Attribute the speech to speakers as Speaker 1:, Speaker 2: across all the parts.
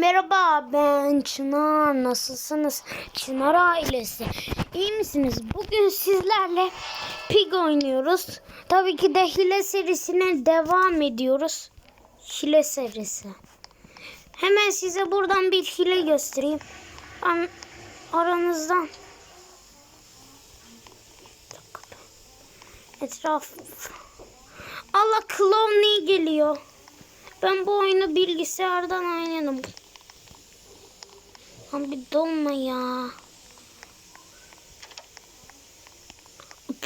Speaker 1: Merhaba ben Çınar. Nasılsınız? Çınar ailesi. İyi misiniz? Bugün sizlerle Pig oynuyoruz. Tabii ki de hile serisine devam ediyoruz. Hile serisi. Hemen size buradan bir hile göstereyim. Ben aranızdan etraf Allah Clowney geliyor. Ben bu oyunu bilgisayardan oynadım. Lan bir donma ya.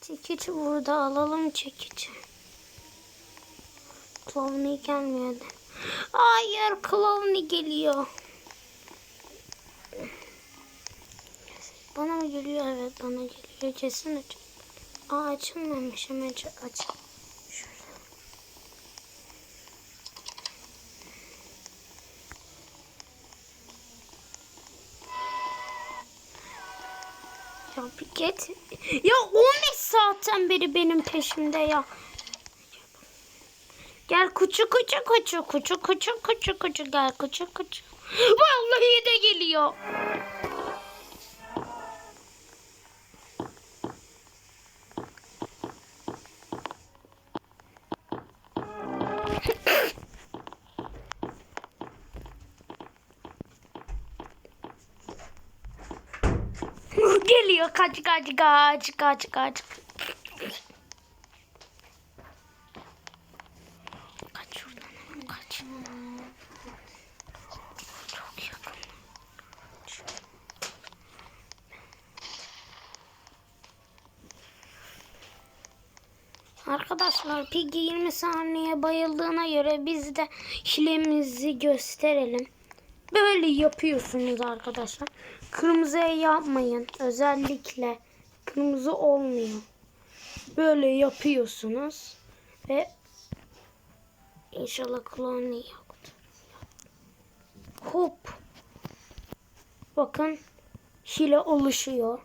Speaker 1: çekici burada alalım çekici. Clowney gelmiyordu. Hayır Clowney geliyor. Bana mı geliyor? Evet bana geliyor. Kesin aç. Aa açılmamış. Hemen aç. Ya bir git. Ya 15 saatten beri benim peşimde ya. Gel kuçu kuçu kuçu kuçu kuçu kuçu kuçu gel kuçu kuçu. Vallahi de geliyor. Geliyor kaç kaç kaç kaç kaç. Kaç şuradan hemen kaç. Çok yakın. Arkadaşlar Piggy 20 saniye bayıldığına göre biz de hilemizi gösterelim. Böyle yapıyorsunuz arkadaşlar. Kırmızıya yapmayın. Özellikle kırmızı olmuyor. Böyle yapıyorsunuz. Ve inşallah klonu yoktu. Hop. Bakın hile oluşuyor.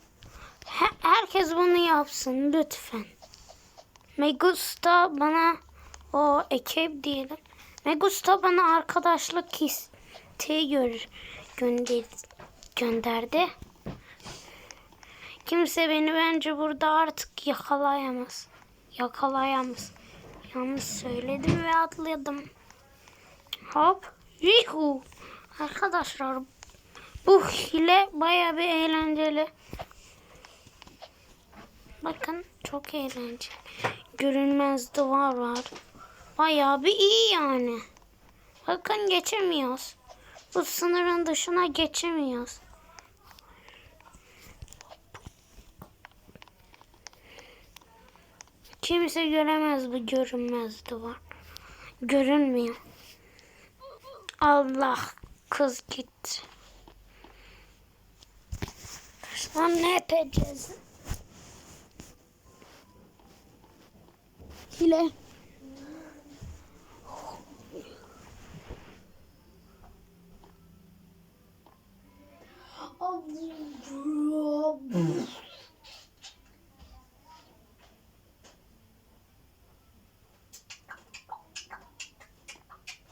Speaker 1: He- herkes bunu yapsın lütfen. Megusta bana o ekip diyelim. Megusta bana arkadaşlık isteği gör, gönder, gönderdi. Kimse beni bence burada artık yakalayamaz. Yakalayamaz. Yanlış söyledim ve atladım. Hop. Yuhu. Arkadaşlar bu hile baya bir eğlenceli. Bakın çok eğlenceli. Görünmez duvar var. Bayağı bir iyi yani. Bakın geçemiyoruz. Bu sınırın dışına geçemiyoruz. Kimse göremez bu görünmez duvar. Görünmüyor. Allah kız gitti. Şu an ne yapacağız? Hile.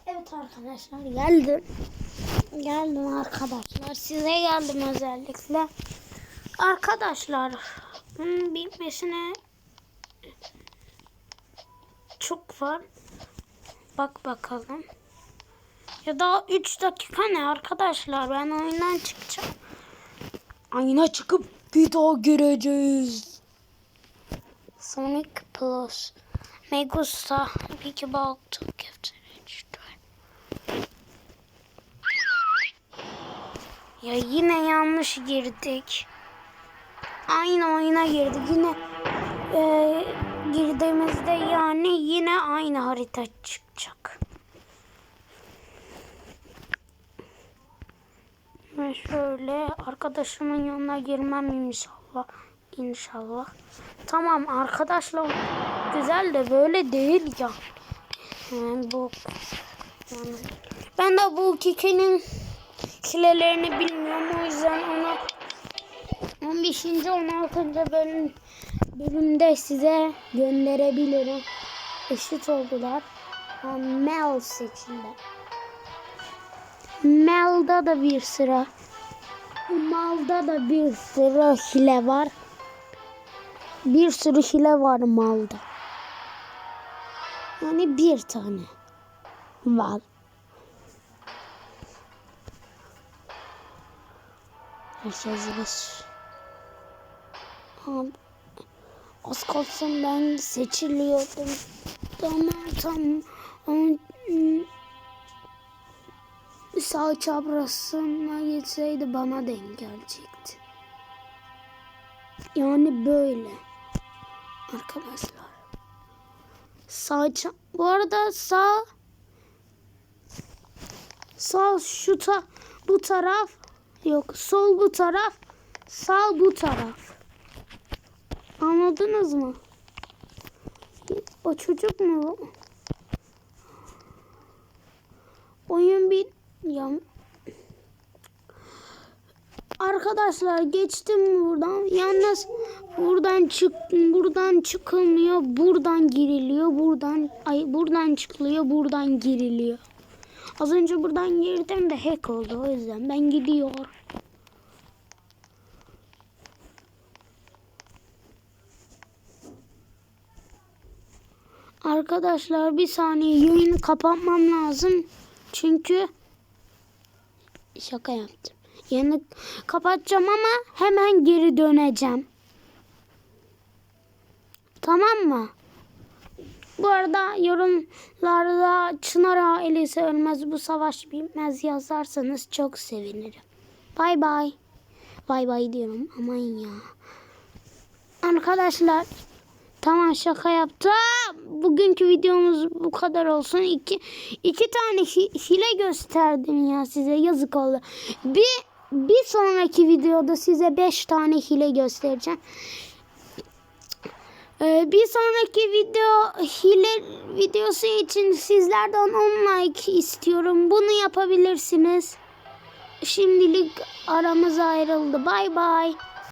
Speaker 1: Evet arkadaşlar geldim. Geldim arkadaşlar. Size geldim özellikle. Arkadaşlar bunun bitmesine çok var. Bak bakalım. Ya daha 3 dakika ne arkadaşlar? Ben oyundan çıkacağım. Ayna çıkıp bir daha göreceğiz. Sonic Plus. Megusta. Peki baktım. Ya yine yanlış girdik. Aynı oyuna girdik. Yine e, girdiğimizde yani yine aynı harita çıkacak. Ve şöyle arkadaşımın yanına girmem inşallah. İnşallah. Tamam arkadaşlar güzel de böyle değil ya. Yani bu yani ben de bu kikenin hilelerini bilmiyorum o yüzden onu 15. 16. bölüm bölümde size gönderebilirim. Eşit oldular. Mel seçildi. Mel'da da bir sıra. Mal'da da bir sıra hile var. Bir sürü hile var malda. Yani bir tane var. Herkes. Abi, az kalsın ben seçiliyordum. Tamam tamam. Sağ çabrasına gitseydi bana denk gelecekti. Yani böyle. Arkadaşlar. Sağ bu arada sağ sağ şu ta bu taraf yok sol bu taraf sağ bu taraf. Anladınız mı? O çocuk mu? Oyun bir ya Arkadaşlar geçtim buradan. Yalnız buradan çık buradan çıkılmıyor. Buradan giriliyor. Buradan ay buradan çıkılıyor. Buradan giriliyor. Az önce buradan girdim de hack oldu. O yüzden ben gidiyorum. Arkadaşlar bir saniye yayını kapatmam lazım. Çünkü şaka yaptım. Yayını kapatacağım ama hemen geri döneceğim. Tamam mı? Bu arada yorumlarda Çınar ailesi ölmez bu savaş bitmez yazarsanız çok sevinirim. Bay bay. Bay bay diyorum aman ya. Arkadaşlar Tamam şaka yaptım. Bugünkü videomuz bu kadar olsun. İki, iki tane hi- hile gösterdim ya size. Yazık oldu. Bir, bir sonraki videoda size beş tane hile göstereceğim. Ee, bir sonraki video hile videosu için sizlerden 10 like istiyorum. Bunu yapabilirsiniz. Şimdilik aramız ayrıldı. Bay bay.